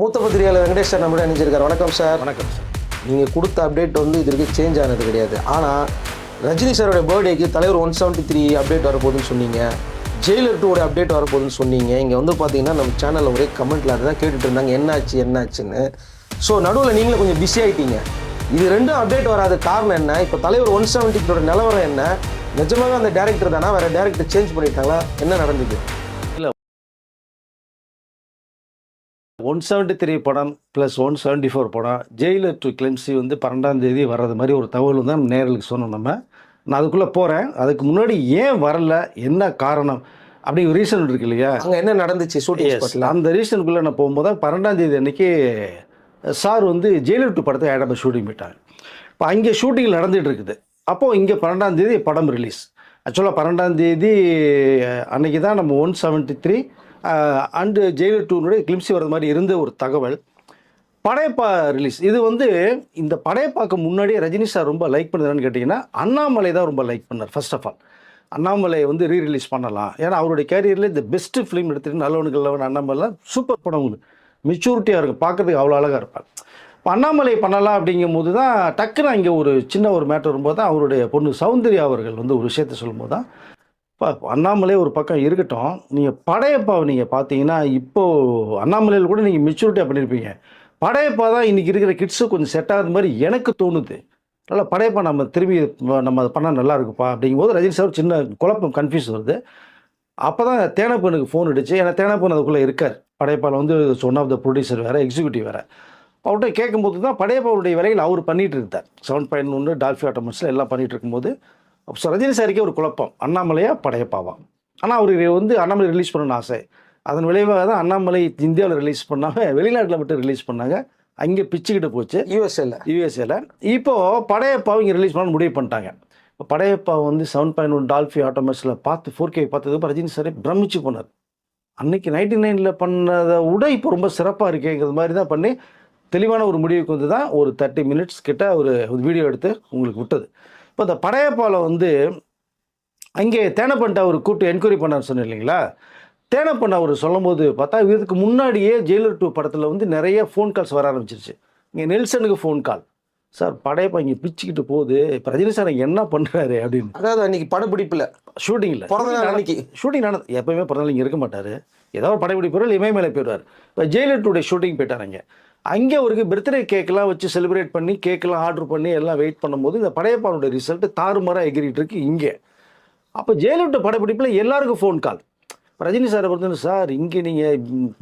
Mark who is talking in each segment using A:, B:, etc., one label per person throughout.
A: மூத்த பத்திரிகையாளர் வெங்கடேஷ் சார் நம்மளோட இணைஞ்சிருக்காரு. வணக்கம் சார்.
B: வணக்கம் சார்.
A: நீங்கள் கொடுத்த அப்டேட் வந்து இது வரைக்கும் சேஞ்ச் ஆனது கிடையாது. ஆனால் ரஜினி சாரோட பர்த்டேக்கு தலைவர் ஒன் செவன்ட்டி த்ரீ அப்டேட் வரப்போகுதுன்னு சொன்னீங்க. ஜெயிலர் டூவோட அப்டேட் வரப்போகுதுன்னு சொன்னீங்க. இங்கே வந்து பார்த்தீங்கன்னா நம்ம சேனலில் ஒரே கமெண்ட்டில் அதுதான் கேட்டுட்டு இருந்தாங்க. என்னாச்சு என்னாச்சுன்னு. ஸோ நடுவில் நீங்களே கொஞ்சம் பிஸி ஆகிட்டீங்க இது ரெண்டும் அப்டேட் வராத காரணம் என்ன? இப்போ தலைவர் ஒன் செவன்ட்டிக்கோட நிலவரம் என்ன? நிஜமாவே அந்த டேரக்டர் தானா? வேறு டேரக்டர் சேஞ்ச் பண்ணிட்டாங்களா? என்ன நடந்தது?
B: ஒன் செவன்ட்டி த்ரீ படம் ப்ளஸ் ஒன் செவன்ட்டி ஃபோர் படம். ஜெயிலர் டு கிளெம்சி வந்து பன்னெண்டாம் தேதி வர்றது மாதிரி ஒரு தகவல் தான் நேர்களுக்கு சொன்னோம் நம்ம. நான் அதுக்குள்ளே போகிறேன் அதுக்கு முன்னாடி ஏன் வரல? என்ன காரணம்? அப்படி ஒரு ரீசன் இருக்கு இல்லையா?
A: அங்கே என்ன நடந்துச்சு? ஷூட்டிங்
B: அந்த ரீசனுக்குள்ளே நான் போகும்போது பன்னெண்டாம் தேதி அன்னைக்கு சார் வந்து ஜெயிலர் டு படத்தை ஹைதராபாத் ஷூட்டிங் போயிட்டாங்க இப்போ அங்கே ஷூட்டிங் நடந்துகிட்டு இருக்குது. அப்போது இங்கே பன்னெண்டாம் தேதி படம் ரிலீஸ் ஆக்சுவலாக பன்னெண்டாம் தேதி அன்னைக்கு தான் நம்ம one seventy three and Jailer டூனுடைய glimpse வர்றது மாதிரி இருந்த ஒரு தகவல். படையப்பா ரிலீஸ் இது வந்து இந்த படையப்பாக்கு முன்னாடியே ரஜினி சார் ரொம்ப லைக் பண்ணுறான்னு கேட்டிங்கன்னா அண்ணாமலை தான் ரொம்ப லைக் பண்ணார் ஃபர்ஸ்ட் ஆஃப் ஆல் அண்ணாமலை வந்து ரீ ரிலீஸ் பண்ணலாம். ஏன்னா அவருடைய கேரியரில் இந்த பெஸ்ட்டு ஃபிலிம் எடுத்துகிட்டு நல்லவனுக்கு நல்லவன் அண்ணாமலை சூப்பர் படம் உங்களுக்கு மெச்சூரிட்டியாக இருக்கும் பார்க்குறதுக்கு அவ்வளோ அழகாக இருப்பார். இப்போ அண்ணாமலை பண்ணலாம் அப்படிங்கும் போது தான் டக்குன்னு இங்கே ஒரு சின்ன ஒரு மேட்டர் வரும்போது தான் அவருடைய பொண்ணு சௌந்தர்யா அவர்கள் வந்து ஒரு விஷயத்தை சொல்லும்போது தான் இப்போ அண்ணாமலை ஒரு பக்கம் இருக்கட்டும். நீங்கள் படையப்பாவை நீங்கள் பார்த்தீங்கன்னா இப்போது அண்ணாமலையில் கூட நீங்கள் மெச்சூரிட்டியாக பண்ணியிருப்பீங்க படையப்பா தான் இன்றைக்கி இருக்கிற கிட்ஸு கொஞ்சம் செட் ஆகுது மாதிரி எனக்கு தோணுது. நல்லா படையப்பா நம்ம திரும்பி நம்ம அதை பண்ணால் நல்லா இருக்குப்பா அப்படிங்கும்போது ரஜினி சார் சின்ன குழப்பம் கன்ஃபியூஸ் வருது. அப்போ தான் தேனப்பனுக்கு ஃபோன் அடிச்சு ஏன்னா தேனப்பன் அதுக்குள்ளே இருக்கார். படையப்பாவில் வந்து ஒன் ஆஃப் த ப்ரொடியூசர் வேறு எக்ஸிக்யூட்டிவ் வேறு. அவர்கிட்ட கேட்கும்போது தான் படையப்பாவுடைய வேலைகள் அவர் பண்ணிகிட்டு இருந்தார். செவன் பாயிண்ட் ஒன்று டால்ஃபி ஆட்டோமேட்ஸில் எல்லாம் பண்ணிகிட்டு இருக்கும்போது அப்போ ரஜினி சாருக்கே ஒரு குழப்பம். அண்ணாமலையா படையப்பாவா? ஆனால் அவர் வந்து அண்ணாமலை ரிலீஸ் பண்ணணும்னு ஆசை. அதன் விளைவாக தான் அண்ணாமலை இந்தியாவில் ரிலீஸ் பண்ணாமல் வெளிநாட்டில் மட்டும் ரிலீஸ் பண்ணாங்க. அங்கே பிச்சுக்கிட்டு போச்சு.
A: யூஎஸ்ஏல
B: யூஎஸ்ஏல இப்போது படையப்பாவை இங்கே ரிலீஸ் பண்ண முடிவு பண்ணிட்டாங்க. இப்போ படையப்பா வந்து செவன் பாயிண்ட் ஒன் டால்ஃபி ஆட்டோமேட்ஸில் பார்த்து ஃபோர் கே பார்த்ததுக்கு ரஜினி சாரே பிரமிச்சு போனார். அன்னைக்கு நைன்டி நைனில் பண்ணதை விட இப்போ ரொம்ப சிறப்பாக இருக்கேங்கிறது மாதிரி தான் பண்ணி தெளிவான ஒரு முடிவுக்கு வந்து தான் ஒரு தேர்ட்டி மினிட்ஸ் கிட்ட ஒரு வீடியோ எடுத்து உங்களுக்கு விட்டது. இப்போ இந்த படையப்பாவில் வந்து அங்கே தேனப்பன்ட்ட அவர் கூப்பிட்டு என்கொயரி பண்ணார் சொன்னேன் இல்லைங்களா? தேனப்பன் அவர் சொல்லும்போது பார்த்தா இதுக்கு முன்னாடியே ஜெயிலர் டூ படத்தில் வந்து நிறைய ஃபோன் கால்ஸ் வர ஆரம்பிச்சிருச்சு. இங்கே நெல்சனுக்கு ஃபோன் கால் சார் படையப்பா இங்கே பிச்சுக்கிட்டு போகுது. இப்போ ரஜினி சார் என்ன பண்ணுறாரு அப்படின்னு.
A: அதாவது அன்னைக்கு படப்பிடிப்பில்.
B: ஷூட்டிங்கில்
A: பிறந்த நாள் அன்னைக்கு.
B: ஷூட்டிங் நடந்து எப்பயுமே பிறந்த நாள் இங்கே இருக்க மாட்டார். ஏதோ ஒரு படைப்பிடிப்பு இமயமலை போயிடுவார். இப்போ ஜெயிலர் டூடைய ஷூட்டிங் போயிட்டார் அங்கே அவருக்கு பர்த்டே கேக்கெல்லாம் வச்சு செலிப்ரேட் பண்ணி கேக்கெல்லாம் ஆர்டர் பண்ணி எல்லாம் வெயிட் பண்ணும்போது இந்த படையப்பானுடைய ரிசல்ட்டு தாறுமாறாக எகிரிட்டு இருக்கு இங்கே. அப்போ ஜெயலலிதா படப்பிடிப்பில் எல்லாருக்கும் ஃபோன் கால் ரஜினி சாரை பொறுத்தவரை சார் இங்கே நீங்கள்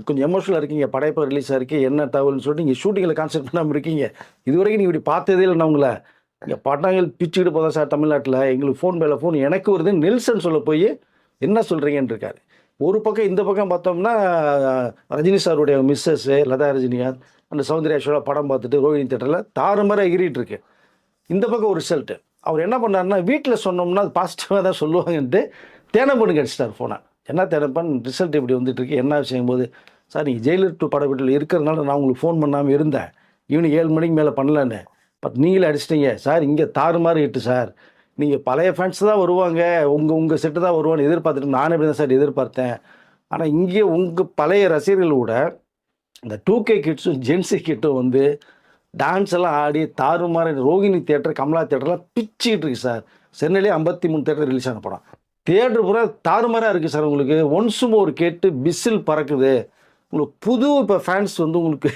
B: கொஞ்சம் எமோஷனலாக இருக்கீங்க. படைப்பா ரிலீஸ் ஆகிருக்கு என்ன தகவல்னு சொல்லிட்டு நீங்கள் ஷூட்டிங்கில் கான்சென்ட் பண்ணாமல் இருக்கீங்க. இது வரைக்கும் நீங்கள் இப்படி பார்த்ததே இல்லை நான் உங்களை. இங்கே பட்டாங்கள் பிச்சுக்கிட்டு போதா சார் தமிழ்நாட்டில். எங்களுக்கு ஃபோன் மேலே ஃபோன் எனக்கு வருது நெல்சன் சொல்ல போய் என்ன சொல்கிறீங்கன்னு இருக்காரு. ஒரு பக்கம் இந்த பக்கம் பார்த்தோம்னா ரஜினி சாருடைய மிஸ்ஸஸ்ஸு லதா ரஜினிகாந்த். அந்த சௌந்தர்யா படம் பார்த்துட்டு ரோஹிணி தேட்டரில் தாறுமாறாக எகிரிட்டு இருக்கு இந்த பக்கம் ஒரு ரிசல்ட்டு அவர் என்ன பண்ணாருன்னா வீட்டில் சொன்னோம்னா அது பாசிட்டிவாக தான் சொல்லுவாங்கன்ட்டு தேனப்பனுக்கு அடிச்சிட்டார் ஃபோனை என்ன தேனப்பன் ரிசல்ட் இப்படி வந்துட்டு இருக்கு என்ன விஷயம் போது சார் நீங்கள் ஜெயிலர் டூ பட வீட்டில் இருக்கிறனால நான் உங்களுக்கு ஃபோன் பண்ணாமல் இருந்தேன். ஈவினிங் ஏழு மணிக்கு மேலே பண்ணலான்னு. பட் நீங்களே அடிச்சிட்டீங்க. சார் இங்கே தாறுமாறு இட்டு சார். நீங்கள் பழைய ஃபேன்ஸ் தான் வருவாங்க. உங்கள் உங்கள் செட்டு தான் வருவான்னு எதிர்பார்த்துட்டு நானே இப்படி தான் சார் எதிர்பார்த்தேன். ஆனால் இங்கே உங்கள் பழைய ரசிகர்களோட இந்த டூ கே கிட்ஸும் ஜென்சி கிட்டும் வந்து டான்ஸ் எல்லாம் ஆடி தாறுமாறு ரோகிணி தேட்டர் கமலா தேட்டர்லாம் பிச்சுக்கிட்டு இருக்கு சார் சென்னையிலே ஐம்பத்தி மூணு தேட்டர் ரிலீஸ் ஆன படம். தேட்டர் பூரா தாறுமாறாக இருக்குது சார் உங்களுக்கு. ஒன்ஸ் மோர் கேட்டு பிசில் பறக்குது. உங்களுக்கு புது இப்போ ஃபேன்ஸ் வந்து உங்களுக்கு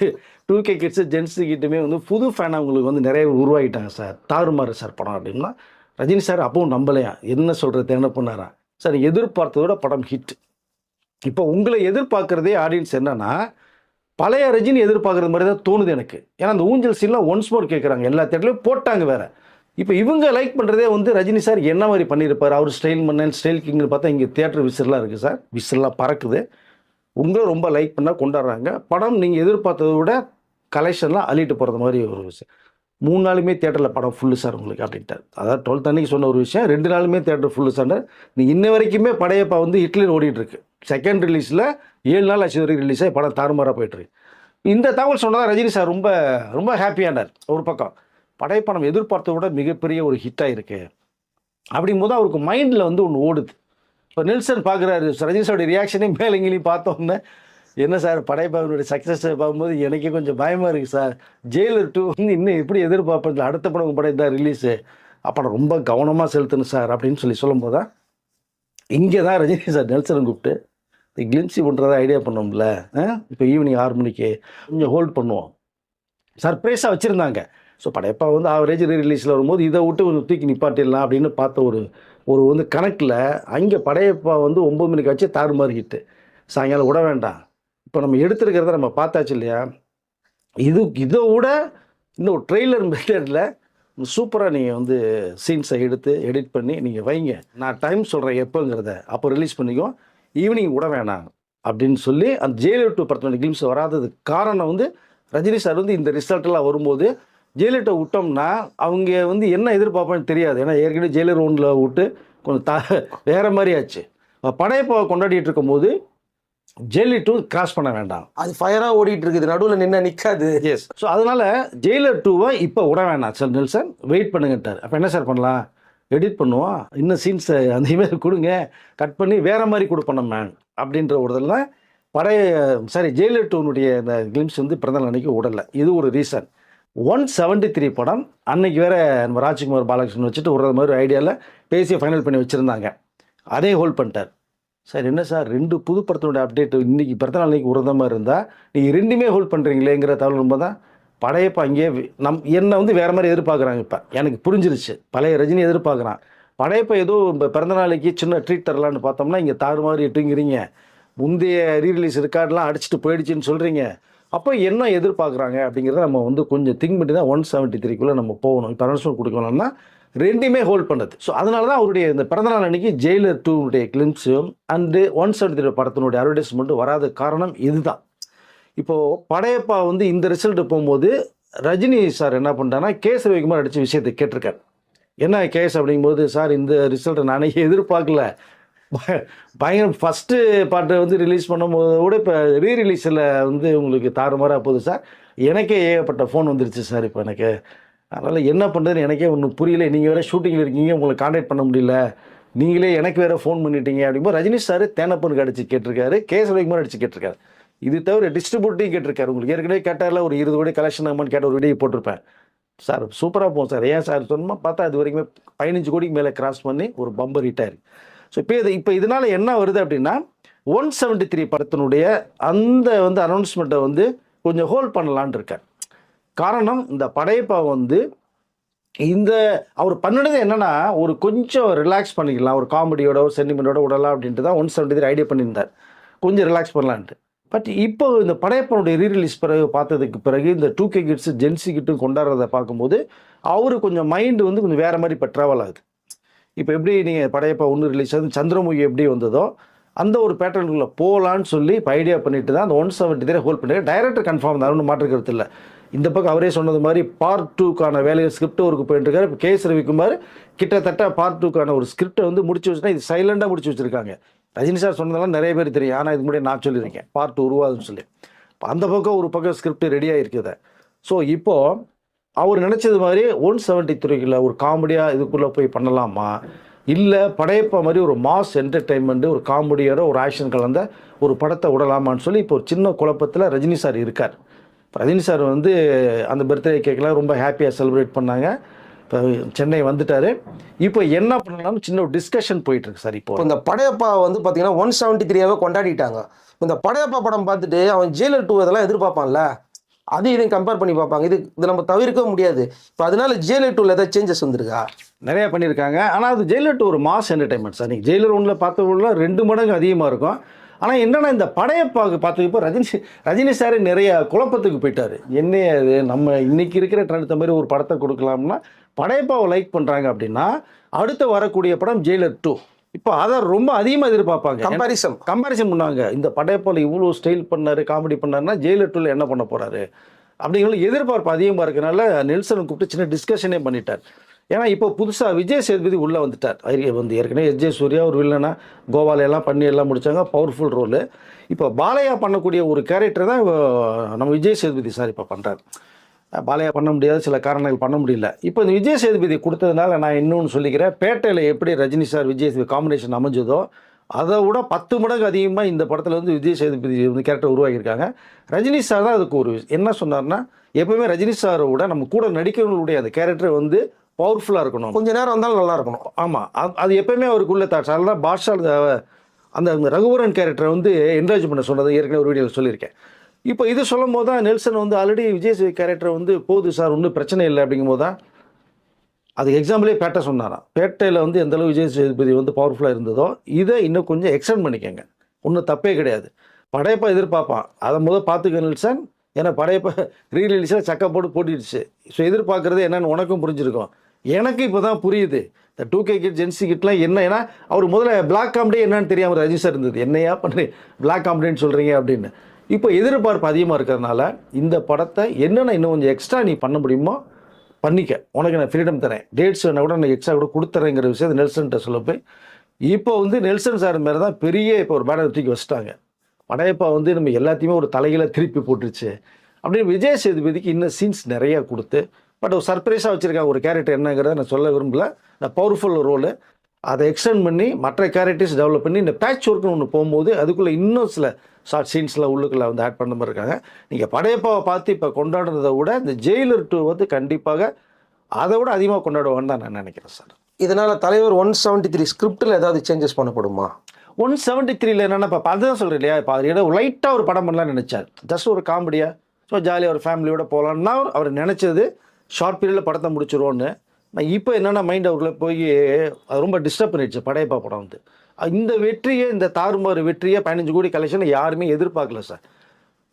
B: two K kids Gen Z கிட்டுமே வந்து புது ஃபேனாக உங்களுக்கு வந்து நிறைய உருவாகிட்டாங்க சார் தாறுமாறு சார் படம் அப்படின்னா ரஜினி சார் அப்பவும் நம்பலையா? என்ன சொல்கிறது என்ன பண்ணாரா? சார் எதிர்பார்த்ததோட படம் ஹிட் இப்போ உங்களை எதிர்பார்க்குறதே ஆடியன்ஸ் என்னன்னா பழைய ரஜினி எதிர்பார்க்குற மாதிரி தான் தோணுது எனக்கு. ஏன்னா அந்த ஊஞ்சல் சீன்லாம் ஒன்ஸ் மோர் கேட்குறாங்க எல்லா தேட்டர்லையும் போட்டாங்க வேறு. இப்போ இவங்க லைக் பண்ணுறதே வந்து ரஜினி சார் என்ன மாதிரி பண்ணியிருப்பார்? அவர் ஸ்டைல் மன்னன் ஸ்டைல் கிங்னு பார்த்தா இங்கே தேட்டர் விசில்லாம் இருக்குது சார் விசில்லாம் பறக்குது. உங்களும் ரொம்ப லைக் பண்ணால் கொண்டாடுறாங்க. படம் நீங்கள் எதிர்பார்த்ததை விட கலெக்ஷன்லாம் அள்ளிட்டு போகிறது மாதிரி ஒரு விஷயம். மூணு நாளுமே தேட்டரில் படம் ஃபுல்லு சார் உங்களுக்கு அப்படின்ட்டார். அதாவது டுவெல்த் அன்னைக்கு சொன்ன ஒரு விஷயம். ரெண்டு நாளுமே தேட்டர் ஃபுல்லு சார் நீ இன்ன வரைக்குமே படையப்பா வந்து இட்லியில் ஓடிட்டுருக்கு செகண்ட் ரிலீஸில் ஏழு நாள் ஆச்சு வரைக்கும் ரிலீஸாக படம் தாறுமாறாக போயிட்டுருக்கு இந்த தகவல் சொன்னதா ரஜினி சார் ரொம்ப ரொம்ப ஹாப்பியானார் ஒரு பக்கம். படைப்படம் எதிர்பார்த்ததை விட மிகப்பெரிய ஒரு ஹிட்டாக இருக்குது அப்படிங்கும்போது அவருக்கு மைண்டில் வந்து ஒன்று ஓடுது. இப்போ நெல்சன் பார்க்குறாரு ரஜினி சாருடைய ரியாக்ஷனே மேலங்கிலையும் பார்த்தோன்னே என்ன சார் படைப்பாவினுடைய சக்ஸஸை பார்க்கும்போது எனக்கே கொஞ்சம் பயமாக இருக்குது சார். ஜெயிலர் டூ வந்து இன்னும் எப்படி எதிர்பார்ப்பதில்ல. அடுத்த படம் படம் தான் ரிலீஸு அப்போ ரொம்ப கவனமாக செலுத்தணும் சார். அப்படின்னு சொல்லி சொல்லும்போது தான் இங்கே தான் ரஜினி சார் நெல்சனை கூப்பிட்டு கிளிம்ஸி பண்ணுறதா ஐடியா பண்ணோம்ல இப்போ ஈவினிங் ஆறு மணிக்கு கொஞ்சம் ஹோல்ட் பண்ணுவோம். சர்ப்ரைஸாக வச்சுருந்தாங்க. ஸோ படையப்பா வந்து ஆவரேஜ் ரிலீஸில் வரும்போது இதை விட்டு கொஞ்சம் தூக்கி நிப்பாட்டிடலாம் அப்படின்னு பார்த்த ஒரு ஒரு வந்து கணக்கில் அங்கே படையப்பா வந்து ஒம்பது மணிக்கு வச்சு தாறுமாறிக்கிட்டு சாயங்காலம் விட வேண்டாம். இப்போ நம்ம எடுத்துருக்கிறத நம்ம பார்த்தாச்சு இல்லையா? இது இதை விட இந்த ஒரு ட்ரெய்லர் மெத்தடில் சூப்பராக நீங்கள் வந்து சீன்ஸை எடுத்து எடிட் பண்ணி நீங்கள் வைங்க. நான் டைம் சொல்கிறேன் எப்போங்கிறத. அப்போ ரிலீஸ் பண்ணிக்கோ. ஈவினிங் விட வேணாம் அப்படின்னு சொல்லி அந்த ஜெயிலர் டூ படத்தினுடைய கிளிம்ஸ் வராததுக்கு காரணம் வந்து ரஜினி சார் வந்து இந்த ரிசல்ட்டெல்லாம் வரும்போது ஜெயிலர்கிட்ட விட்டோம்னா அவங்க வந்து என்ன எதிர்பார்ப்பான்னு தெரியாது. ஏன்னா ஏற்கனவே ஜெயிலர் ஒன்றில் விட்டு கொஞ்சம் த வேற மாதிரி ஆச்சு. படையப்பாவை கொண்டாடிட்டு இருக்கும்போது ஜெயிலர் டூ கிராஸ் பண்ண வேண்டாம்.
A: அது ஃபயராக ஓடிட்டு இருக்குது. நடுவில் நின்று நிற்காது
B: எஸ் ஸோ அதனால ஜெயிலர் டூவை இப்போ விட வேணாம் சார் நெல்சன் வெயிட் பண்ணுங்கட்டார் அப்போ என்ன சார் பண்ணலாம்? எடிட் பண்ணுவோம் இன்னும் சீன்ஸை அந்த இமேஜ் கொடுங்க. கட் பண்ணி வேற மாதிரி கொடுப்போம் நம்ம அப்படின்ற ஒரு இதில் பழைய சாரி ஜெயிலர் இந்த கிளிம்ஸ் வந்து பிறந்த அன்னைக்கு விடலை இது ஒரு ரீசன் ஒன் செவன்ட்டி த்ரீ படம் அன்னைக்கு வேற நம்ம ராஜ்குமார் பாலகிருஷ்ணன் வச்சுட்டு விடுற மாதிரி ஐடியாவில் பேசி ஃபைனல் பண்ணி வச்சுருந்தாங்க. அதே ஹோல்ட் பண்ணிட்டார். சார் என்ன சார்? ரெண்டு புது படத்தினுடைய அப்டேட் இன்னைக்கு பிறந்த நாளைக்கு அன்னைக்கு மாதிரி இருந்தால் நீங்கள் ரெண்டுமே ஹோல்ட் பண்ணுறீங்களேங்கிற தகவல் ரொம்ப தான் படையப்பா அங்கேயே நம் என்னை வந்து வேறு மாதிரி எதிர்பார்க்குறாங்க இப்போ. எனக்கு புரிஞ்சிருச்சு. பழைய ரஜினி எதிர்பார்க்குறான். படையப்ப ஏதோ இப்போ பிறந்த நாளைக்கு சின்ன ட்ரீட் தரலான்னு பார்த்தோம்னா இங்கே தாறுமாறு இட்டுங்கிறீங்க முந்தைய ரீரிலீஸ் ரெக்கார்டெலாம் அடிச்சுட்டு போயிடுச்சுன்னு சொல்கிறீங்க அப்போ என்ன எதிர்பார்க்குறாங்க? அப்படிங்கிறத நம்ம வந்து கொஞ்சம் திங்க் பண்ணி தான் ஒன் செவன்ட்டி த்ரீக்குள்ளே நம்ம போகணும். இப்போ அனௌன்ஸ்மெண்ட் கொடுக்கணும்னா ரெண்டுமே ஹோல்ட் பண்ணுறது ஸோ அதனால தான் அவருடைய இந்த பிறந்தநாள் அன்னைக்கு ஜெயிலர் டூனுடைய கிளிம்ஸும் அண்டு ஒன் செவன்ட்டி த்ரீ படத்தினுடைய அட்வர்டைஸ்மெண்ட்டும் வராத காரணம் இதுதான். இப்போது படையப்பா வந்து இந்த ரிசல்ட் போகும்போது ரஜினி சார் என்ன பண்ணிட்டான்னா கேஸ் ரவிக்குமார் அடித்த விஷயத்தை கேட்டிருக்காரு. என்ன கேஸ் அப்படிங்கும்போது சார் இந்த ரிசல்ட்டை நானே எதிர்பார்க்கல. ப- ஃபஸ்ட்டு பாட்டை வந்து ரிலீஸ் பண்ணும்போது கூட இப்போ ரீ ரிலீஸில் வந்து உங்களுக்கு தாறுமாறாக போகுது சார் எனக்கே ஏகப்பட்ட ஃபோன் வந்துருச்சு சார் இப்போ எனக்கு. அதனால் என்ன பண்ணுறதுன்னு எனக்கே ஒன்றும் புரியல. நீங்கள் வேறு ஷூட்டிங்கில் இருக்கீங்க உங்களை காண்டாக்ட் பண்ண முடியல. நீங்களே எனக்கு வேறு ஃபோன் பண்ணிட்டீங்க. அப்படிங்கும்போது ரஜினி சார் தேனப்பனுக்கு அடித்து கேட்டிருக்காரு கேஸ் ரவிக்குமார் அடித்து கேட்டிருக்காரு. இது தவிர டிஸ்ட்ரிபியூட்டையும் கேட்டிருக்காரு. உங்களுக்கு ஏற்கனவே கேட்டார்ல ஒரு இருபது கோடி கலெக்ஷன் ஆகுமான்னு கேட்ட ஒரு வீடியோ போட்டிருப்பேன். சார் சூப்பராக போகும் சார். ஏன் சார் சொன்னோமா பார்த்தா அது வரைக்குமே பதினஞ்சு கோடிக்கு மேலே கிராஸ் பண்ணி ஒரு பம்பர் ஹிட்டாரு ஸோ இப்போ இது இப்போ இதனால் என்ன வருது அப்படின்னா ஒன் செவன்ட்டி த்ரீ படத்தினுடைய அந்த வந்து அனௌன்ஸ்மெண்ட்டை வந்து கொஞ்சம் ஹோல்ட் பண்ணலான்னு இருக்கார் காரணம் இந்த படையப்பா வந்து இந்த அவர் பண்ணினது என்னென்னா ஒரு கொஞ்சம் ரிலாக்ஸ் பண்ணிக்கலாம். ஒரு காமெடியோட ஒரு சென்டிமெண்ட்டோட விடலாம் அப்படின்ட்டு தான் ஒன் செவன்ட்டி த்ரீ ஐடியா பண்ணியிருந்தார். கொஞ்சம் ரிலாக்ஸ் பண்ணலான்ட்டு. பட் இப்போ இந்த படையப்பனுடைய ரீரிலீஸ் பிறகு பார்த்ததுக்கு பிறகு இந்த டூ கே கிட்ஸ் ஜென்சி கிட்டும் கொண்டாடுறத பார்க்கும்போது அவரு கொஞ்சம் மைண்டு வந்து கொஞ்சம் வேறு மாதிரி இப்போ ட்ராவல் ஆகுது. இப்போ எப்படி நீங்கள் படையப்பா ஒன்று ரிலீஸ் ஆகுது சந்திரமுகி எப்படி வந்ததோ அந்த ஒரு பேட்டர்னுக்குள்ளே போகலான்னு சொல்லி இப்போ ஐடியா பண்ணிட்டு தான் அந்த ஒன் செவன்ட்டி த்ரீ ஹோல்ட் பண்ணி டைரக்டர் கன்ஃபார்ம் தான் ஒன்றும் மாற்றுக்கிறது இல்லை. இந்த பக்கம் அவரே சொன்னது மாதிரி பார்ட் டூக்கான வேலையை ஸ்கிரிப்ட் ஒர்க்கு போயிட்டுருக்காரு இப்போ கேஎஸ் ரவிக்குமார் கிட்டத்தட்ட பார்ட் டூக்கான ஒரு ஸ்கிரிப்டை வந்து முடிச்சு வச்சுன்னா இது சைலண்டாக முடிச்சு வச்சுருக்காங்க. ரஜினி சார் சொன்னதெல்லாம் நிறைய பேர் தெரியும். ஆனால் இது முன்னாடி நான் சொல்லியிருக்கேன். பார்ட் உருவாதுன்னு சொல்லி. அந்த பக்கம் ஒரு பக்கம் ஸ்கிரிப்ட் ரெடியாக இருக்குது ஸோ இப்போது அவர் நினச்சது மாதிரி ஒன் செவன்ட்டி த்ரீக்கில் ஒரு காமெடியாக இதுக்குள்ளே போய் பண்ணலாமா? இல்லை படையப்பா மாதிரி ஒரு மாஸ் என்டர்டெயின்மெண்ட்டு ஒரு காமெடியோட ஒரு ஆக்ஷன் கலந்த ஒரு படத்தை விடலாமான்னு சொல்லி இப்போ ஒரு சின்ன குழப்பத்தில் ரஜினி சார் இருக்கார். ரஜினி சார் வந்து அந்த பர்த்டே கேக்கெலாம் ரொம்ப ஹாப்பியாக செலிப்ரேட் பண்ணாங்க. இப்போ சென்னை வந்துட்டார். இப்போ என்ன பண்ணலாம்னு சின்ன ஒரு டிஸ்கஷன் போயிட்டுருக்கு சார்
A: இப்போ. இந்த படையப்பா வந்து பார்த்தீங்கன்னா ஒன் செவன்ட்டி த்ரீயாவே கொண்டாடிட்டாங்க. இந்த படையப்பா படம் பார்த்துட்டு அவன் ஜெயிலர் டூ இதெல்லாம் எதிர்பார்ப்பான்ல? அது இதையும் கம்பேர் பண்ணி பார்ப்பாங்க. இது இது நம்ம தவிர்க்க முடியாது. இப்போ அதனால ஜெயிலர் டூவில் ஏதாவது சேஞ்சஸ் வந்திருக்கா?
B: நிறைய பண்ணியிருக்காங்க. ஆனால் அது ஜெயிலர் டூ ஒரு மாஸ் என்டர்டைன்மெண்ட் சார். நீங்கள் ஜெயிலர் ஒன்றில் பார்த்தவங்கள ரெண்டு மடங்கு அதிகமாக இருக்கும். ஆனால் என்னன்னா இந்த படையப்பாவுக்கு பார்த்துக்கப்போ ரஜினி ரஜினி சார் நிறைய குழப்பத்துக்கு போயிட்டார். என்ன அது நம்ம இன்னைக்கு இருக்கிற ட்ரெண்ட் மாதிரி ஒரு படத்தை கொடுக்கலாம்னா படையப்பாவை லைக் பண்ணுறாங்க அப்படின்னா அடுத்து வரக்கூடிய படம் ஜெயிலர் டூ இப்போ அதை ரொம்ப அதிகமாக எதிர்பார்ப்பாங்க.
A: கம்பாரிசன்
B: கம்பேரிசன் பண்ணாங்க. இந்த படையப்பால் இவ்வளோ ஸ்டைல் பண்ணாரு காமெடி பண்ணாருன்னா ஜெயிலர் டூவில் என்ன பண்ண போறாரு? அப்படிங்கிற எதிர்பார்ப்பு அதிகமாக இருக்கனால நெல்சன் கூப்பிட்டு சின்ன டிஸ்கஷனே பண்ணிட்டார். ஏன்னா இப்போ புதுசாக விஜய் சேதுபதி உள்ளே வந்துட்டார். வந்து ஏற்கனவே எஸ் ஜே சூர்யா ஒரு வில்லனா கோவால எல்லாம் பண்ணி எல்லாம் முடிச்சாங்க பவர்ஃபுல் ரோலு இப்போ பாலையா பண்ணக்கூடிய ஒரு கேரக்டர் தான் நம்ம விஜய் சேதுபதி சார் இப்போ பண்ணுறாரு பாலையா பண்ண முடியாத சில காரணங்கள் பண்ண முடியல. இப்போ இந்த விஜய் சேதுபதி கொடுத்ததுனால நான் இன்னொன்று சொல்லிக்கிறேன். பேட்டையில் எப்படி ரஜினி சார் விஜய் சேதுபதி காம்பினேஷன் அமைஞ்சதோ அதை விட பத்து மடங்கு அதிகமாக இந்த படத்தில் வந்து விஜய் சேதுபதி வந்து கேரக்டர் உருவாக்கியிருக்காங்க. ரஜினி சார் தான் அதுக்கு ஒரு என்ன சொன்னார்னா எப்பவுமே ரஜினி சாரை விட நம்ம கூட நடிக்கிறவங்களுடைய அந்த கேரக்டர் வந்து பவர்ஃபுல்லாக இருக்கணும்.
A: கொஞ்ச நேரம் வந்தாலும் நல்லா இருக்கணும்.
B: ஆமாம் அது எப்பயுமே அவருக்குள்ள தாட்ஸ் அதெல்லாம் பாஷா அந்த ரகுவரன் கேரக்டரை வந்து என்கரேஜ் பண்ண சொன்னது ஏற்கனவே ஒரு வீடியோவில் சொல்லியிருக்கேன். இப்போ இது சொல்லும் போது தான் நெல்சன் வந்து ஆல்ரெடி விஜய் சேதுபதி கேரக்டர் வந்து போகுது சார் ஒன்றும் பிரச்சனை இல்லை அப்படிங்கும் போது தான் அதுக்கு எக்ஸாம்பிளே பேட்டை சொன்னாராம். பேட்டையில் வந்து எந்த அளவு விஜய் சேதுபதி வந்து பவர்ஃபுல்லாக இருந்ததோ இதை இன்னும் கொஞ்சம் எக்ஸ்டெண்ட் பண்ணிக்கோங்க. ஒன்றும் தப்பே கிடையாது. படையப்பா எதிர்பார்ப்பான். அதை முதல் பார்த்துக்க நெல்சன். ஏன்னா படையப்பா ரீரிலீஸில் சக்கை போட்டு போட்டிடுச்சு. ஸோ எதிர்பார்க்குறது என்னன்னு உனக்கும் புரிஞ்சிருக்கும். எனக்கு இப்போ தான் புரியுது. இந்த two K kid Gen Z கிட்லாம் என்ன ஏன்னா அவர் முதல்ல பிளாக் காமெடி என்னன்னு தெரியாமல் ரஜினி சார் இருந்தது. என்னையா பண்ணுறீங்க பிளாக் காமெடின்னு சொல்கிறீங்க அப்படின்னு. இப்போ எதிர்பார்ப்பு அதிகமாக இருக்கிறதுனால இந்த படத்தை என்னென்ன இன்னும் கொஞ்சம் எக்ஸ்ட்ரா நீ பண்ண முடியுமோ பண்ணிக்க. உனக்கு நான் ஃப்ரீடம் தரேன். டேட்ஸ் வேணால் கூட நான் எக்ஸ்ட்ரா கூட கொடுத்துறேங்கிற விஷயத்தை நெல்சன்கிட்ட சொல்ல போய் இப்போ வந்து நெல்சன் சார் மேலே தான் பெரிய இப்போ ஒரு பேனர் தூக்கி வச்சுட்டாங்க. படையப்பா வந்து நம்ம எல்லாத்தையுமே ஒரு தலையில் திருப்பி போட்டுருச்சு. அப்படின்னு விஜய் சேதுபதிக்கு இன்னும் சீன்ஸ் நிறையா கொடுத்து பட் ஒரு சர்ப்ரைஸாக வச்சுருக்காங்க. ஒரு கேரக்டர் என்னங்கிறத நான் சொல்ல விரும்பல. இந்த பவர்ஃபுல் ரோலு அதை எக்ஸ்டெண்ட் பண்ணி மற்ற கேரக்டர்ஸ் டெவலப் பண்ணி இந்த பேட்ச் ஒர்க்னு ஒன்று போகும்போது அதுக்குள்ளே இன்னும் சில ஷார்ட் சீன்ஸில் உள்ளுக்குள்ள வந்து ஆட் பண்ண மாதிரி இருக்காங்க. நீங்கள் படையப்பாவை பார்த்து இப்போ கொண்டாடுறதை விட இந்த ஜெயிலர் டூ வந்து கண்டிப்பாக அதை விட அதிகமாக கொண்டாடுவான்னு தான் நான் நினைக்கிறேன் சார்.
A: இதனால தலைவர் ஒன் செவன்ட்டி த்ரீ ஸ்கிரிப்டில் ஏதாவது சேஞ்சஸ் பண்ணப்படுமா?
B: ஒன் செவன்ட்டி த்ரீல என்னென்னா இப்போ அதுதான் சொல்கிறேன் இல்லையா? இப்போ அது ஏதோ லைட்டாக ஒரு படம் பண்ணலாம்னு நினச்சார். ஜஸ்ட் ஒரு காமெடியாக ஸோ ஜாலியாக ஒரு ஃபேமிலியோட போகலான்னா அவர் நினச்சது. ஷார்ட் பீரியடில் படத்தை முடிச்சிருவோன்னு நான் இப்போ என்னென்ன மைண்ட் அவருக்குள்ள போய் அது ரொம்ப டிஸ்டர்ப் பண்ணிடுச்சு படையப்பா படம் வந்து. இந்த வெற்றியை இந்த தாறுமாறு வெற்றியை பதினஞ்சு கோடி கலெக்ஷன் யாருமே எதிர்பார்க்கல சார்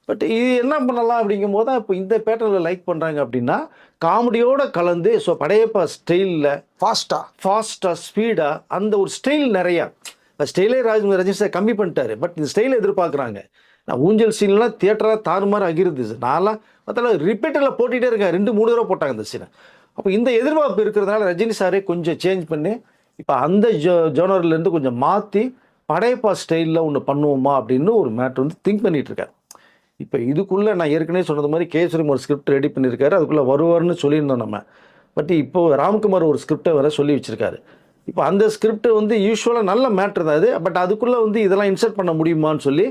B: பட் இது என்ன பண்ணலாம் அப்படிங்கும் போது தான் இப்போ இந்த பேட்டர்னில் லைக் பண்ணுறாங்க அப்படின்னா காமெடியோட கலந்து ஸோ படையப்பா ஸ்டைலில்
A: ஃபாஸ்டா
B: ஃபாஸ்ட்டாக ஸ்பீடாக அந்த ஒரு ஸ்டைல் நிறையா. இப்போ ஸ்டைலே ராஜ் ரஜினி சார் கம்மி பண்ணிட்டாரு பட் இந்த ஸ்டைலை எதிர்பார்க்குறாங்க. நான் ஊஞ்சல் சீன்லாம் தியேட்டராக தாறுமாறு ஆகிருது சார் நான்லாம் மற்ற ரிப்பீட்டரில் போட்டுகிட்டே இருக்கேன். ரெண்டு மூணு தடவை போட்டாங்க இந்த சீனை அப்போ இந்த எதிர்பார்ப்பு இருக்கிறதுனால ரஜினி சாரே கொஞ்சம் சேஞ்ச் பண்ணி இப்போ அந்த ஜோ ஜோனர்லேருந்து கொஞ்சம் மாற்றி படையப்பா ஸ்டைலில் ஒன்று பண்ணுவோமா அப்படின்னு ஒரு மேட்ரு வந்து திங்க் பண்ணிகிட்டு இருக்காரு இப்போ இதுக்குள்ளே நான் ஏற்கனவே சொன்னது மாதிரி கேசரிம் ஒரு ஸ்கிரிப்ட் ரெடி பண்ணியிருக்காரு அதுக்குள்ளே வருவார்னு சொல்லியிருந்தோம் நம்ம. பட் இப்போ ராம்குமார் ஒரு ஸ்கிரிப்டை வேற சொல்லி வச்சுருக்காரு. இப்போ அந்த ஸ்கிரிப்ட் வந்து யூஸ்வலாக நல்ல மேட்ரு தான் அது பட் அதுக்குள்ளே வந்து இதெல்லாம் இன்சர்ட் பண்ண முடியுமான்னு சொல்லி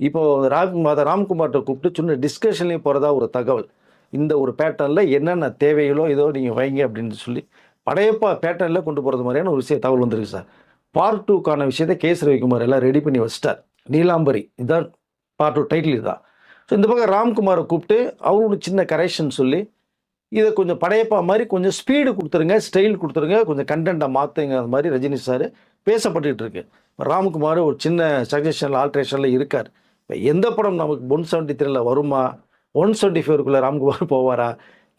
B: இப்போது ராம் அதை ராம்குமார்கிட்ட கூப்பிட்டு சின்ன டிஸ்கஷன்லேயும் போகிறதா ஒரு தகவல். இந்த ஒரு பேட்டர்னில் என்னென்ன தேவைகளோ ஏதோ நீங்கள் வைங்க அப்படின்னு சொல்லி படையப்பா பேட்டர்னில் கொண்டு போகிறது மாதிரியான ஒரு விஷயம் தகவல் வந்திருக்கு சார். பார்ட் டூக்கான விஷயத்தை கேஸ் ரவிக்குமார் எல்லாம் ரெடி பண்ணி வச்சிட்டார். நீலாம்பரி இதுதான் பார்ட் டூ டைட்டில் இதுதான் ஸோ இந்த பக்கம் ராம்குமாரை கூப்பிட்டு அவரோட சின்ன கரெக்ஷன் சொல்லி இதை கொஞ்சம் படையப்பா மாதிரி கொஞ்சம் ஸ்பீடு கொடுத்துருங்க ஸ்டைல் கொடுத்துருங்க கொஞ்சம் கண்டென்ட்டை மாற்றுங்க அது மாதிரி ரஜினி சார் பேசப்பட்டுட்டு இருக்கு. ராம்குமார் ஒரு சின்ன சஜஷனில் ஆல்ட்ரேஷனில் இருக்கார். இப்போ எந்த படம் நமக்கு ஒன் செவன்ட்டி த்ரீல வருமா? ஒன் செவன்ட்டி ஃபோருக்குள்ளே ராம்குமார் போவாரா?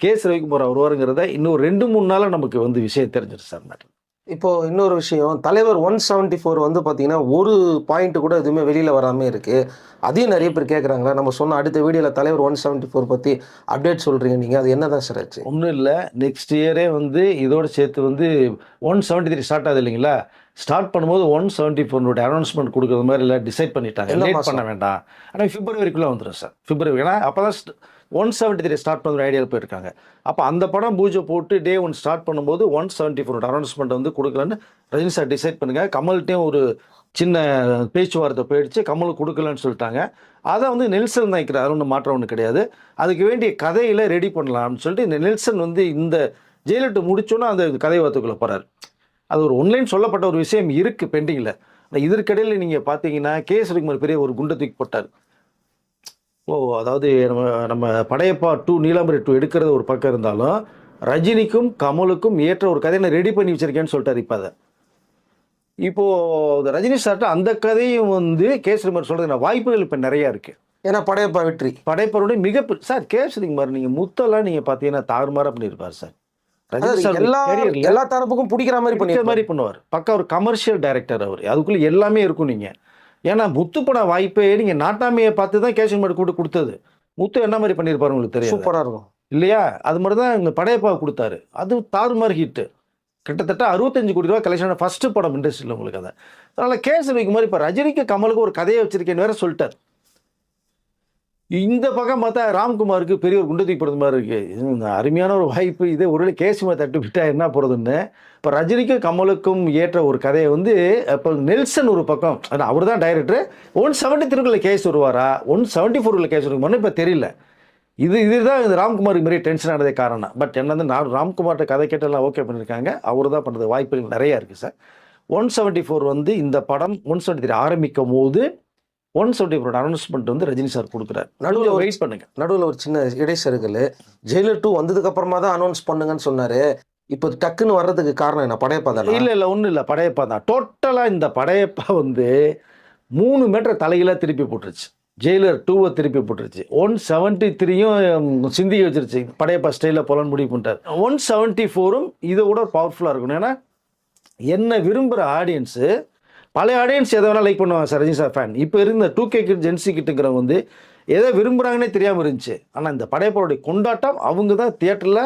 B: கேஸ் ரவிக்குமார் வருவாருங்கிறத இன்னும் ரெண்டு மூணு நாளாக நமக்கு வந்து விஷயம் தெரிஞ்சிருச்சு சார் மேடம்.
A: இப்போ இன்னொரு விஷயம் தலைவர் ஒன் செவன்ட்டி ஃபோர் வந்து பார்த்தீங்கன்னா ஒரு பாயிண்ட் கூட எதுவுமே வெளியில் வராமல் இருக்குது அதையும் நிறைய பேர் கேட்குறாங்களா நம்ம சொன்ன அடுத்த வீடியோவில் தலைவர் ஒன் செவன்ட்டி ஃபோர் பற்றி அப்டேட் சொல்கிறீங்க நீங்கள் அது என்ன தான் சார் ஆச்சு?
B: ஒன்றும் இல்லை. நெக்ஸ்ட் இயரே வந்து இதோட சேர்த்து வந்து ஒன் செவன்ட்டி த்ரீ ஸ்டார்ட் ஆகுது இல்லைங்களா? ஸ்டார்ட் பண்ணும்போது ஒன் செவன்ட்டி ஃபோர்னுடைய அனௌன்ஸ்மெண்ட் கொடுக்குற மாதிரி இல்லை டிசைட் பண்ணிட்டாங்க. லேட்? பண்ண வேண்டாம். ஆனால் பிப்ரவரிக்குள்ளே வந்துடும் சார். பிப்ரவரி ஏன்னா அப்போ தான் ஒன் செவன்ட்டி த்ரீ ஸ்டார்ட் பண்ணுற ஐடியாவில் போயிருக்காங்க. அப்போ அந்த படம் பூஜை போட்டு டே ஒன் ஸ்டார்ட் பண்ணும்போது ஒன் செவன்ட்டி ஃபோரோட அனௌன்ஸ்மெண்ட் வந்து கொடுக்கலன்னு ரஜினி சார் டிசைட் பண்ணுங்க. கமல்கிட்டையும் ஒரு சின்ன பேச்சுவார்த்தை போயிடுச்சு. கமல் கொடுக்கலன்னு சொல்லிட்டாங்க. அதை வந்து நெல்சன் தான் வைக்கிறார் ஒன்றும் மாற்றம் ஒன்றும் கிடையாது. அதுக்கு வேண்டிய கதையில் ரெடி பண்ணலாம்னு சொல்லிட்டு இந்த நெல்சன் வந்து இந்த ஜெயலலிட்டு முடிச்சோன்னா அந்த கதை வார்த்தைக்குள்ளே போகிறார் அது ஒரு ஒன்லைன் சொல்லப்பட்ட ஒரு விஷயம் இருக்குது பெண்டிங்கில் இதற்கிடையில் நீங்கள் பார்த்தீங்கன்னா கே. சுரகுமார் பெரிய ஒரு குண்டை தூக்கி போட்டார். ஓ அதாவது நம்ம நம்ம படையப்பா டூ நீலாம்பரி டூ எடுக்கிறது ஒரு பக்கம் இருந்தாலும் ரஜினிக்கும் கமலுக்கும் ஏற்ற ஒரு கதையை நான் ரெடி பண்ணி வச்சிருக்கேன்னு சொல்லிட்டாரு இப்போ அதை. இப்போது ரஜினி சார்ட்ட அந்த கதையும் வந்து கேசரிமார் சொல்கிறது வாய்ப்புகள் இப்போ நிறையா இருக்குது
A: ஏன்னா படையப்பா வெற்றி.
B: படைப்பருடைய மிகப்பெரிய சார் கேசரிமார் நீங்கள் முத்தெல்லாம் நீங்கள் பார்த்தீங்கன்னா தாறுமாறாக பண்ணியிருப்பார் சார் ரஜினி
A: அதாவது
B: சார்
A: எல்லா எல்லா தரப்புக்கும் பிடிக்கிற மாதிரி
B: மாதிரி பண்ணுவார். பக்கா ஒரு கமர்ஷியல் டைரக்டர் அவர். அதுக்குள்ள எல்லாமே இருக்கும் நீங்க. ஏன்னா முத்து பட வாய்ப்பே நீங்க நாட்டாமையை பார்த்து தான் கேஷன் மாடு கூட்டு கொடுத்தது. முத்து என்ன மாதிரி பண்ணியிருப்பாரு உங்களுக்கு தெரியும்
A: சூப்பராக இருக்கும்.
B: இல்லையா? அது மாதிரி தான் இங்கே படையப்பா கொடுத்தாரு. அது தாறுமாறு ஹிட்டு கிட்டத்தட்ட அறுபத்தஞ்சு கோடி ரூபா கலெக்ஷன் ஃபர்ஸ்ட் படம் இண்டஸ்ட்ரியில் உங்களுக்கு அதை. அதனால கேஸ் வைக்கும் மாதிரி இப்போ ரஜினிக்கு கமலுக்கு ஒரு கதையை வச்சிருக்கேன்னு வேற சொல்லிட்டார். இந்த பக்கம் பார்த்தா ராம்குமாருக்கு பெரிய ஒரு குண்டதி படுத்த மாதிரி இருக்குது அருமையான ஒரு வாய்ப்பு. இதே ஒருவேளை கேசிமா தட்டு விட்டா என்ன போகிறதுன்னு இப்போ ரஜினிக்கும் கமலுக்கும் ஏற்ற ஒரு கதையை வந்து இப்போ நெல்சன் ஒரு பக்கம் அவர் தான் டைரக்டர் ஒன் செவன்ட்டி த்ரீக்குள்ள கேஸ் வருவாரா? ஒன் செவன்ட்டி ஃபோருக்குள்ள கேஸ் வருவான்னு இப்போ தெரியல. இது இதுதான் இந்த ராம்குமாருக்கு மாரி டென்ஷன் ஆனதே காரணம். பட் என்னது நான் ராம்குமார்கிட்ட கதை கேட்டெல்லாம் ஓகே பண்ணியிருக்காங்க அவர் தான் பண்ணுறது வாய்ப்புகள் நிறையா இருக்குது சார் ஒன் செவன்ட்டி ஃபோர் வந்து இந்த படம் ஒன் செவன்ட்டி த்ரீ ஆரம்பிக்கும் போது ஒன் செவன்ட்டி ஃபோரோட அனௌன்ஸ்மெண்ட் வந்து ரஜினி சார் கொடுக்குறாரு.
A: நடுவுல
B: வெயிட் பண்ணுங்க.
A: நடுவில் ஒரு சின்ன இடைச்சருகல் ஜெயிலர் டூ வந்ததுக்கு அப்புறமா தான் அனௌன்ஸ் பண்ணுங்கன்னு சொன்னாரு. இப்போ டக்குன்னு வர்றதுக்கு காரணம் என்ன? படையப்பா தானே?
B: இல்லை இல்லை ஒன்றும் இல்லை. படையப்பா தான். டோட்டலாக இந்த படையப்பா வந்து மூணு மீட்டர் தலையில திருப்பி போட்டுருச்சு. ஜெயிலர் டூவை திருப்பி போட்டுருச்சு. ஒன் செவன்ட்டி த்ரீயும் சிந்தி வச்சிருச்சு. படையப்பா ஸ்டைலில் போலான்னு முடிவு பண்ணிட்டார். ஒன் செவன்ட்டி ஃபோரும் இதை விட பவர்ஃபுல்லாக இருக்கணும். ஏன்னா என்ன விரும்புகிற ஆடியன்ஸு பழைய ஆடியன்ஸ் எதை வேணால் லைக் பண்ணுவாங்க சார் ரஜினி சார் ஃபேன் இப்போ இருந்த two K kid Gen Z கிட்டுங்கிறவங்க வந்து எதை விரும்புகிறாங்கன்னே தெரியாமல் இருந்துச்சு. ஆனால் இந்த படையப்பாவுடைய கொண்டாட்டம் அவங்க தான் தியேட்டரில்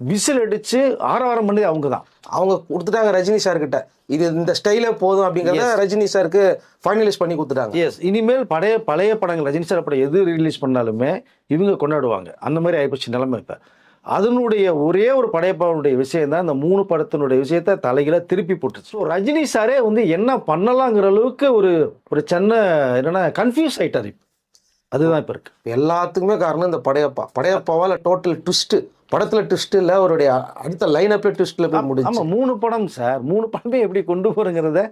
B: விசில் அடித்து ஆரவாரம் பண்ணது அவங்க தான்.
A: அவங்க கொடுத்துட்டாங்க ரஜினி சார் கிட்ட. இது இந்த ஸ்டைலே போதும் அப்படிங்கறத ரஜினி சாருக்கு ஃபைனலைஸ் பண்ணி கொடுத்துட்டாங்க.
B: எஸ் இனிமேல் பழைய பழைய படங்கள் ரஜினி சார் படம் எது ரிலீஸ் பண்ணாலுமே இவங்க கொண்டாடுவாங்க. அந்த மாதிரி ஆயிப்போச்சு நிலைமை இப்போ. அதனுடைய ஒரே ஒரு படையப்பாவுடைய விஷயம் தான் இந்த மூணு படத்தினுடைய விஷயத்தை தலைகளை திருப்பி போட்டுச்சு. ஸோ ரஜினி சாரே வந்து என்ன பண்ணலாங்கிற அளவுக்கு ஒரு ஒரு சின்ன என்னன்னா கன்ஃபியூஸ் ஆயிட்டார் இப்போ. அதுதான் இப்போ இருக்கு.
A: எல்லாத்துக்குமே காரணம் இந்த படையப்பா. படையப்பாவால டோட்டல் ட்விஸ்ட் படத்துல ட்விஸ்ட் இல்ல அவருடைய அடுத்த லைன் அப்பே ட்விஸ்ட்ல போய் முடிஞ்சு
B: ஆமாம் மூணு படம் சார். மூணு படமே எப்படி கொண்டு போகிறங்கிறத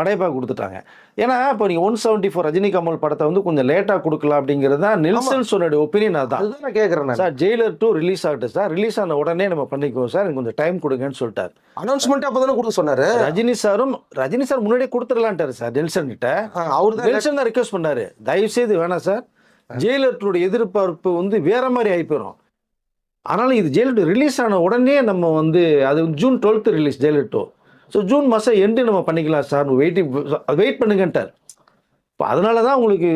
B: படையப்பா கொடுத்துட்டாங்க. ஏன்னா இப்போ நீங்கள் one seventy four Rajini Kamal படத்தை வந்து கொஞ்சம் லேட்டாக கொடுக்கலாம் அப்படிங்கிறது தான் நெல்சன் சொன்னுடைய ஒப்பீனியன் அதுதான்
A: அதுதான் நான் கேட்கறேன்
B: சார் ஜெயிலர் டூ ரிலீஸ் ஆகட்டும் சார். ரிலீஸ் ஆன உடனே நம்ம பண்ணிக்குவோம் சார். எனக்கு கொஞ்சம் டைம் கொடுங்கன்னு சொல்லிட்டார்.
A: அனௌன்ஸ்மெண்ட் அப்பதானே கொடுக்க சொன்னாரு?
B: ரஜினி சாரும் ரஜினி சார் முன்னாடியே கொடுத்துடலான்ட்டாரு சார் நெல்சன் கிட்ட
A: அவர் தான்
B: நெல்சன் தான் ரெக்வஸ்ட் பண்ணாரு. தயவு செய்து வேணாம் சார். ஜெயிலர் டூடைய எதிர்பார்ப்பு வந்து வேற மாதிரி ஆகி போயிடும் அதனால இது ஜெயிலர் டூ ரிலீஸ் ஆன உடனே நம்ம வந்து அது June twelfth release Jailer two so June மாதம் எண்டு நம்ம பண்ணிக்கலாம் சார் வெயிட்டிங் வெயிட் பண்ணுங்கன்ட்டார். இப்போ அதனால தான் உங்களுக்கு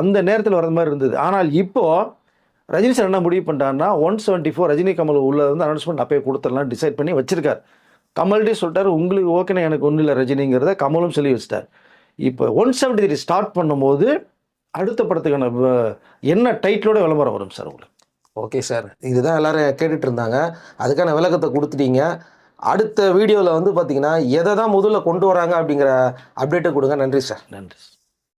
B: அந்த நேரத்தில் வர மாதிரி இருந்தது. ஆனால் இப்போது ரஜினி சார் என்ன முடிவு பண்ணிட்டாருன்னா one seventy four Rajini Kamal உள்ள வந்து அனௌன்ஸ்மெண்ட் அப்பயே கொடுத்துடலாம் டிசைட் பண்ணி வச்சிருக்கார். கமல்டே சொல்லிட்டார் உங்களுக்கு ஓகேண்ணா எனக்கு ஒன்றும் இல்லை ரஜினிங்கிறத கமலும் சொல்லி வச்சிட்டார். இப்போ ஒன் செவன்ட்டி த்ரீ ஸ்டார்ட் பண்ணும்போது அடுத்த படத்துக்கான என்ன டைட்டிலோட விளம்பரம் வரும் சார் உங்களுக்கு?
A: ஓகே சார் இதுதான் எல்லாரும் கேட்டுட்டு இருந்தாங்க. அதுக்கான விளக்கத்தை கொடுத்துட்டீங்க. அடுத்த வீடியோவில் வந்து பார்த்தீங்கன்னா எதை தான் முதல்ல கொண்டு வராங்க அப்படிங்கிற அப்டேட்டை கொடுங்க. நன்றி சார்.
B: நன்றி